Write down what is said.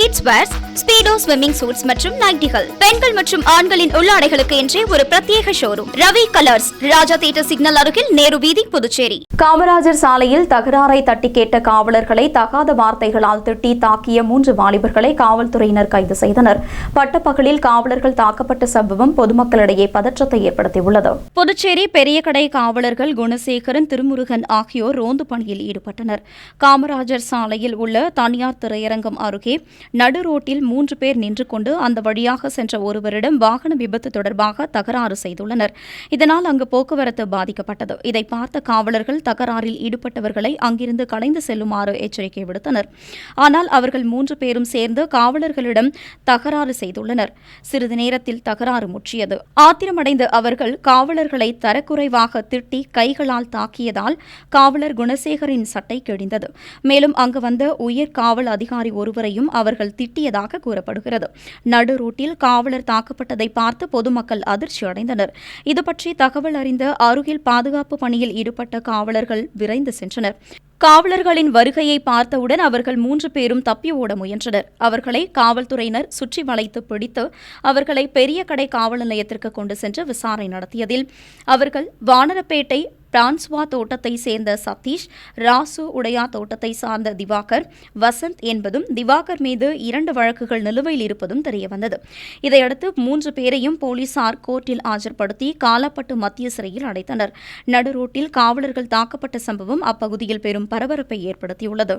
kids wears Speedo swimming suits மற்றும் நைட்டிகள் பெண்கள் மற்றும் ஆண்களின் உள்ளாடைகளுக்கு என்றே ஒரு பிரத்யேக showroom Ravi colours Raja theatre signal அருகில் நேரு வீதி புதுச்சேரி. காமராஜர் சாலையில் தகராறை தட்டி கேட்ட காவலர்களை தகாத வார்த்தைகளால் திட்டி தாக்கிய மூன்று வாலிபர்களை காவல்துறையினர் கைது செய்தனர். பட்டப்பகலில் காவலர்கள் தாக்கப்பட்ட சம்பவம் பொதுமக்களிடையே பதற்றத்தை ஏற்படுத்தியுள்ளது. புதுச்சேரி பெரியகடை காவலர்கள் குணசேகரன் திருமுருகன் ஆகியோர் ரோந்து பணியில் ஈடுபட்டனர். காமராஜர் சாலையில் உள்ள தனியார் திரையரங்கம் அருகே நடு ரோட்டில் மூன்று பேர் நின்று கொண்டு அந்த வழியாக சென்ற ஒருவரிடம் வாகன விபத்து தொடர்பாக தகராறு செய்துள்ளனர். இதனால் அங்கு போக்குவரத்து பாதிக்கப்பட்டது. இதை பார்த்த காவலர்கள் தகராறில் ஈடுபட்டவர்களை அங்கிருந்து கலைந்து செல்லுமாறு எச்சரிக்கை விடுத்தனர். ஆனால் அவர்கள் மூன்று பேரும் சேர்ந்து காவலர்களிடம் தகராறு செய்துள்ளனர். சிறிது நேரத்தில் தகராறு முற்றியது. ஆத்திரமடைந்த அவர்கள் காவலர்களை தரக்குறைவாக திட்டி கைகளால் தாக்கியதால் காவலர் குணசேகரின் சட்டை கிழிந்தது. மேலும் அங்கு வந்த உயர் காவல் அதிகாரி ஒருவரையும் அவர் அவர்கள் திட்டியதாக கூறப்படுகிறது. நடு ரூட்டில் காவலர் தாக்கப்பட்டதை பார்த்து பொதுமக்கள் அதிர்ச்சி அடைந்தனர். இதுபற்றி தகவல் அறிந்த அருகில் பாதுகாப்பு பணியில் ஈடுபட்ட காவலர்கள் விரைந்து சென்றனர். காவலர்களின் வருகையை பார்த்தவுடன் அவர்கள் மூன்று பேரும் தப்பி ஓட முயன்றனர். அவர்களை காவல்துறையினர் சுற்றி வளைத்து பிடித்து அவர்களை பெரிய கடை காவல் நிலையத்திற்கு கொண்டு சென்று விசாரணை நடத்தியதில் அவர்கள் வானரப்பேட்டை பிரான்ஸ்வா தோட்டத்தை சேர்ந்த சதீஷ் ராசு உடையா தோட்டத்தை சார்ந்த திவாகர் வசந்த் என்பதும் திவாகர் மீது இரண்டு வழக்குகள் நிலுவையில் இருப்பதும் தெரியவந்தது. இதையடுத்து மூன்று பேரையும் போலீசார் கோர்ட்டில் ஆஜர்படுத்தி காலப்பட்டு மத்திய சிறையில் அடைத்தனர். நடு ரோட்டில் காவலர்கள் தாக்கப்பட்ட சம்பவம் அப்பகுதியில் பெரும் பரபரப்பை ஏற்படுத்தியுள்ளது.